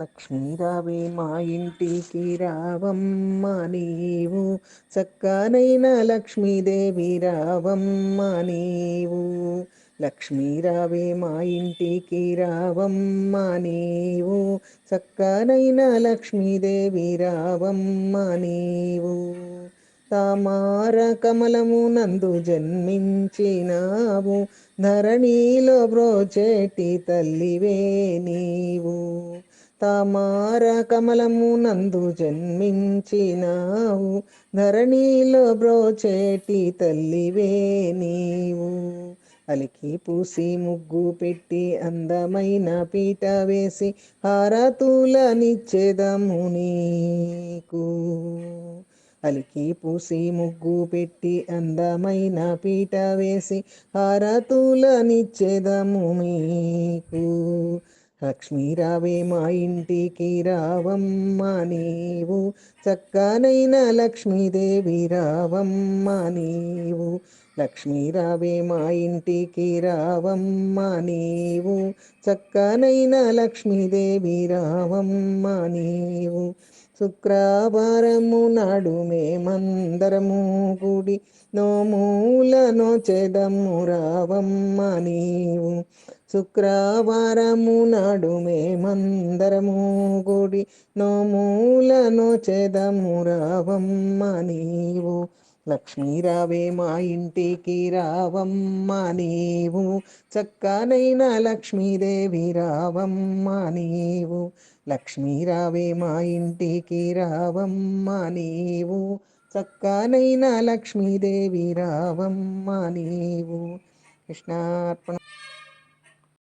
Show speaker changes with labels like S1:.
S1: లక్ష్మీరావే మా ఇంటికి రావమ్మ నీవు. చక్కనైన లక్ష్మీదేవి రావమ్మ నీవు. లక్ష్మీరావే మా ఇంటికి రావమ్మ నీవు. చక్కనైన లక్ష్మీదేవి రావమ్మ నీవు. తామార కమలము నందు జన్మించినావు. ధరణిలో బ్రోచేటి తల్లివే నీవు. తామార కమలము నందు జన్మించినావు ధరణిలో బ్రోచేటి తల్లివే నీవు. అలికి పూసి ముగ్గు పెట్టి అందమైన పీట వేసి హారతులనిచ్చేదము నీకు. అలికి పూసి ముగ్గు పెట్టి అందమైన పీట వేసి హారతులనిచ్చేదము మీకు లక్ష్మీ రావే మా ఇంటికి రావమ్మ నీవు చక్కనైన లక్ష్మీదేవి రావమ్మ నీవు. లక్ష్మీ రావే మా ఇంటికి రావమ్మ నీవు చక్కనైన లక్ష్మీదేవి రావమ్మ నీవు. శుక్రవారము నాడు మేమందరము గుడి నోమూల నోచెదము రావమ్మ నీవు. శుక్రవారము నాడు మేమందరము గుడి నోమూల చెదము రావమ్మ నీవు. లక్ష్మీరావే మా ఇంటికి రావమ్మ నీవు. చక్కనైన లక్ష్మీదేవి రావమ్మ నీవు. లక్ష్మీరావే మా ఇంటికి రావమ్మ నీవు. చక్కనైన లక్ష్మీదేవి రావమ్మ నీవు. కృష్ణార్పణ